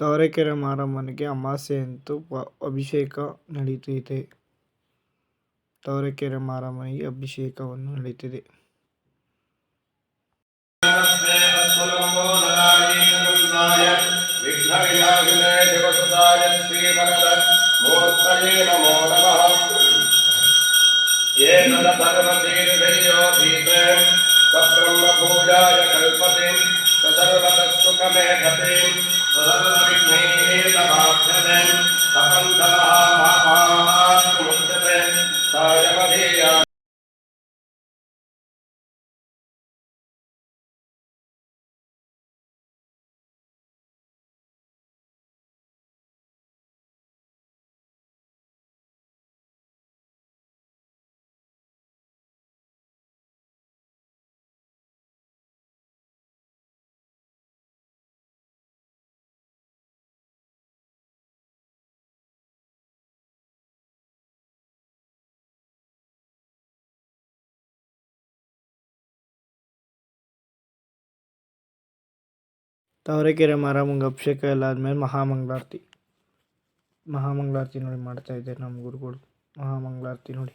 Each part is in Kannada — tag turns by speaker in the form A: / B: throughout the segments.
A: ತಾವರೆಕೆರೆ ಮಾರಮ್ಮನಿಗೆ ಅಮಾವಾಸ್ಯೆಯಂದು ಅಭಿಷೇಕ ನಡೆಯುತ್ತಿದೆ ತಾವರೆಕೆರೆ ಮಾರಮ್ಮನಿಗೆ ಅಭಿಷೇಕವನ್ನು ನಡೆಯುತ್ತಿದೆ
B: ವಿಘ್ನವಿನಾಶಿನೇ तपन्दः
A: ತಾವರೆಕೆರೆ ಮಾರಮ್ಮಂಗೆ ಅಭಿಷೇಕ ಎಲ್ಲ ಆದಮೇಲೆ ಮಹಾಮಂಗಳಾರತಿ. ಮಹಾಮಂಗಳಾರತಿ ನೋಡಿ ಮಾಡ್ತಾಯಿದ್ದಾರೆ ನಮ್ಮ ಗುರುಗಳು. ಮಹಾಮಂಗಳಾರತಿ ನೋಡಿ.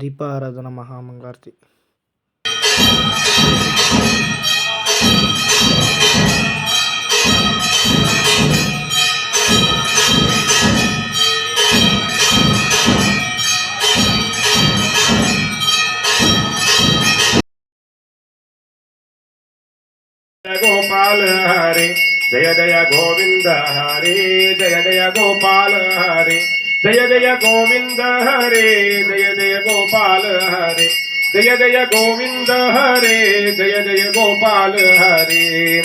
A: ದೀಪ ಆರಾಧನ ಮಹಾಮಂಗಳಾರತಿ.
B: గోపాల హరి. జయ జయ గోవింద హరి. జయ జయ గోపాల హరి. జయ జయ గోవింద హరి. జయ జయ గోపాల హరి. జయ జయ గోవింద హరి. జయ జయ గోపాల హరి.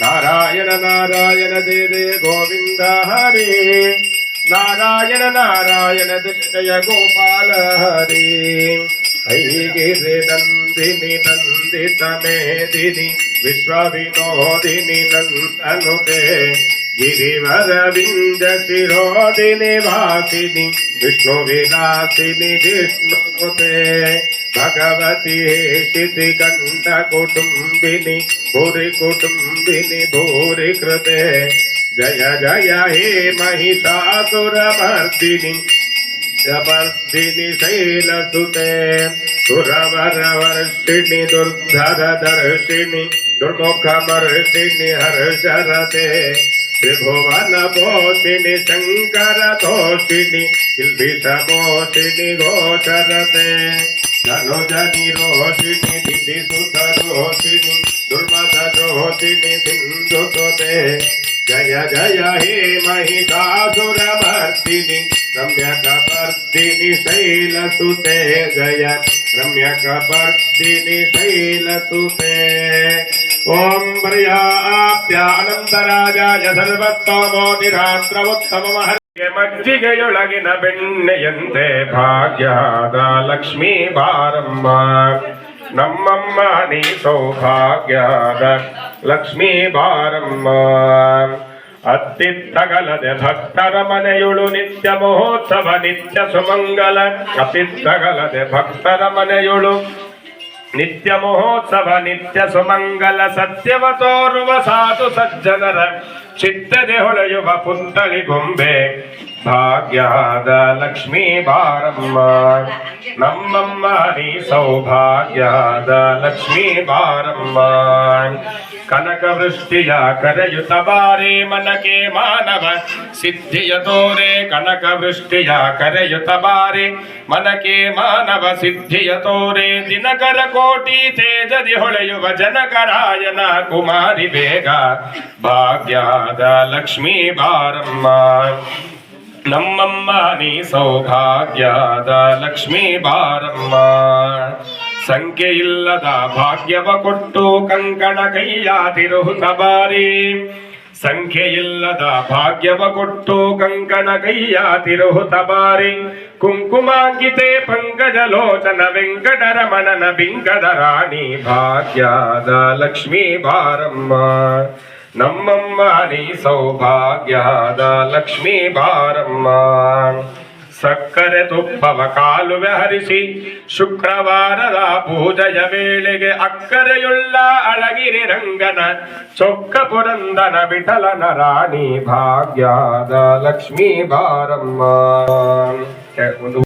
B: నారాయణ నారాయణ జయ జయ గోవింద హరి. నారాయణ నారాయణ జయ జయ గోపాల హరి. नंदिनी नंदित मेदिनी विश्व विनोदिनी ऐगिरिनन्दिनि नन्दितमेदिनि विश्वविनोदिनि नन्दनुते गिरिवरविन्दशिरोदिनि भासिनि विष्णुविलासिनि विष्णुते भूरी कुटुंबिनी भूरी कृते जय जय हे महिषासुरमर्दिनि जपर्दिनि शैलसुते सुरवरवर्षिणि दुर्धरदर्शिनि दुर्मुखमर्षिणि हर्षरते। त्रिभुवनपोषिणि शङ्करतोषिणि किल्बिषमोषिणि घोषरते धनुजनि रोषिणि दिदिसुतरोषिणि दुर्मदरोषिणि सिन्धुसुते जय जय हे महिषासुरमर्दिनि रम्यकपर्दिनि शैलसुते जय रम्यकपर्दिनि शैलसुते ॐ पर्याप्त्यानन्दराजाय ಸರ್ವಸ್ತಮೋದಿರಾತ್ರವೋತ್ತಮಮಹರ್ಗೆ ಮಜ್ಜಿಗೆಯೊಳಗಿನ ಬೆಣ್ಣೆಯಂತೆ ಭಾಗ್ಯದ ಲಕ್ಷ್ಮೀ ಬಾರಮ್ಮ. ನಮ್ಮಮ್ಮ ನೀ ಸೌಭಾಗ್ಯದ ಲಕ್ಷ್ಮೀ ಬಾರಮ್ಮ. ಅತ್ತಿತ್ತಗಲದೆ ಭಕ್ತರ ಮನೆಯುಳು ನಿತ್ಯ ಮಹೋತ್ಸವ, ನಿತ್ಯ ಸುಮಂಗಲ. ಅತ್ತಿತ್ತಗಲದೆ ಭಕ್ತರ ಮನೆಯುಳು ನಿತ್ಯ ಮಹೋತ್ಸವ ನಿತ್ಯ ಸುಮಂಗಲ ಸತ್ಯವ ತೋರುವ ಸಾಧು ಸಜ್ಜನರ ಚಿತ್ತದೆ ಹೊಳೆಯುವ ಪುಂತಳಿ ಗೊಂಬೆ ಭಾಗ್ಯದ ಲಕ್ಷ್ಮೀ ಬಾರಮ್ಮ ನಮ್ಮಮ್ಮ ನೀ ಸೌಭಾಗ್ಯದ ಲಕ್ಷ್ಮೀ ಬಾರಮ್ಮ ಕನಕ ವೃಷ್ಟಿಯ ಕರೆಯುತ್ತ ಬಾರೆ ಮನಕೆ ಮಾನವ ಸಿದ್ಧಿಯ ತೋರೆ ಕನಕ ವೃಷ್ಟಿಯ ಕರೆಯುತ್ತ ಬಾರೆ ಮನಕೆ ಮಾನವ ಸಿದ್ಧಿಯ ತೋರೆ ದಿನಕರ ಕೋಟಿ ತೇಜದಿ ಹೊಳೆಯುವ ಜನಕರಾಯನ ಕುಮಾರಿ ಬೇಗ ಭಾಗ್ಯದ ಲಕ್ಷ್ಮೀ ಬಾರಮ್ಮ ನಮ್ಮಮ್ಮ ನೀ ಸೌಭಾಗ್ಯದ ಲಕ್ಷ್ಮೀ ಬಾರಮ್ಮ. ಸಂಖ್ಯೆ ಇಲ್ಲದ ಭಾಗ್ಯವ ಕೊಟ್ಟು ಕಂಕಣ ಕೈಯಾದಿರುಹುತ ಬಾರಿ. ಸಂಖ್ಯೆ ಇಲ್ಲದ ಭಾಗ್ಯವ ಕೊಟ್ಟು ಕಂಕಣ ಕೈಯಾದಿರುಹುತ ಬಾರಿ. ಕುಂಕುಮಾಂಗಿತೆ ಪಂಕಜ ಲೋಚನ ವೆಂಕಟರಮಣನ ಬಿಂಕದ ರಾಣಿ ಭಾಗ್ಯದ ಲಕ್ಷ್ಮೀ ಬಾರಮ್ಮ. ನಮ್ಮಮ್ಮ ನೀ ಸೌಭಾಗ್ಯದ ಲಕ್ಷ್ಮೀ ಬಾರಮ್ಮ. ಸಕ್ಕರೆ ತುಪ್ಪವ ಕಾಲುವೆ ಹರಿಸಿ ಶುಕ್ರವಾರದ ಪೂಜೆಯ ವೇಳೆಗೆ ಅಕ್ಕರೆಯುಳ್ಳ ಅಳಗಿರಿ ರಂಗನ ಚೊಕ್ಕ ಪುರಂದನ ವಿಠಲನ ರಾಣಿ ಭಾಗ್ಯದ ಲಕ್ಷ್ಮೀ ಬಾರಮ್ಮ. ಒಂದು